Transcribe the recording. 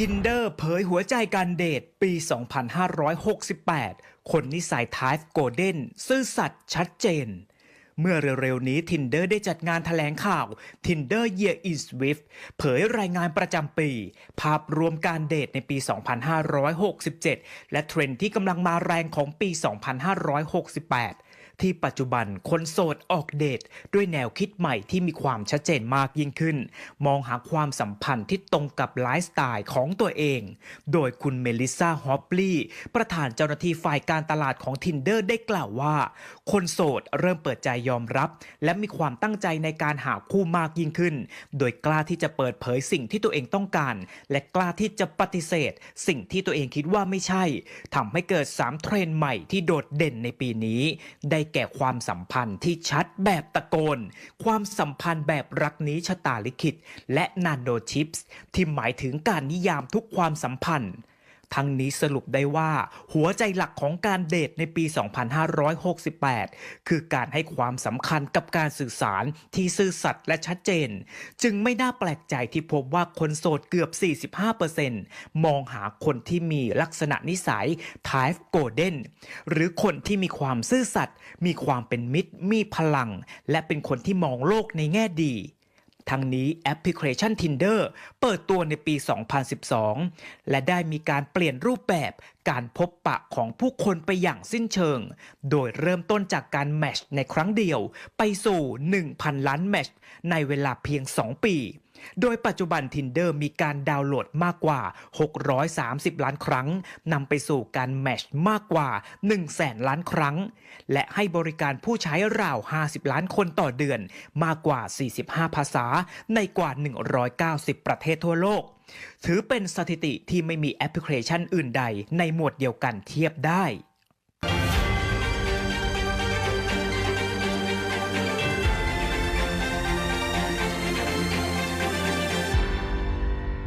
Tinder เผยหัวใจการเดทปี 2568 คนนิสัย Type Golden ซื่อสัตย์ชัดเจน เมื่อเร็วๆนี้ Tinder ได้จัดงานถแถลงข่าว Tinder Year in Swift เผยรายงานประจำปี ภาพรวมการเดทในปี 2567 และเทรนด์ที่กำลังมาแรงของปี 2568 ที่ปัจจุบันคนโสดออกเดทด้วยแนวคิดใหม่ที่มีความชัดเจนมากยิ่งขึ้น มองหาความสัมพันธ์ที่ตรงกับไลฟ์สไตล์ของตัวเอง โดยคุณเมลิซาฮอปลีประธานเจ้าหน้าที่ฝ่ายการตลาดของ Tinder ได้กล่าวว่า คนโสดเริ่มเปิดใจยอมรับ และมีความตั้งใจในการหาคู่มากยิ่งขึ้น โดยกล้าที่จะเปิดเผยสิ่งที่ตัวเองต้องการ และกล้าที่จะปฏิเสธ สิ่งที่ตัวเองคิดว่าไม่ใช่ทำให้เกิด 3 เทรนด์ใหม่ที่โดดเด่นในปีนี้ ได้แก่ความสัมพันธ์ที่ชัดแบบตะโกน ความสัมพันธ์แบบรักนี้ชะตาลิขิต และนาโดชิปส์ที่หมายถึงการนิยามทุกความสัมพันธ์ ทั้งนี้สรุปได้ว่า หัวใจหลักของการเดทในปี 2568 คือการให้ความสำคัญกับการสื่อสารที่ซื่อสัตย์และชัดเจน จึงไม่น่าแปลกใจที่พบว่าคนโสดเกือบ 45%มองหาคนที่มีลักษณะนิสัย Type Golden หรือคนที่มีความซื่อสัตย์มีความเป็นมิตร มีพลัง และเป็นคนที่มองโลกในแง่ดี ทั้งนี้แอปพลิเคชัน Tinder เปิดตัวในปี 2012 และได้มีการเปลี่ยนรูปแบบการพบปะของผู้คนไปอย่างสิ้นเชิง โดยเริ่มต้นจากการแมทช์ในครั้งเดียว ไปสู่ 1,000 ล้านแมทช์ในเวลาเพียง 2 ปี โดยปัจจุบัน Tinder มีการดาวน์โหลดมากกว่า 630 ล้านครั้งนำไปสู่การแมชมากกว่า1แสนล้านครั้ง และให้บริการผู้ใช้ราว 50 ล้านคนต่อเดือน มากกว่า 45 ภาษา ในกว่า 190 ประเทศทั่วโลก ถือเป็นสถิติที่ไม่มีแอปพลิเคชันอื่นใดในหมวดเดียวกันเทียบได้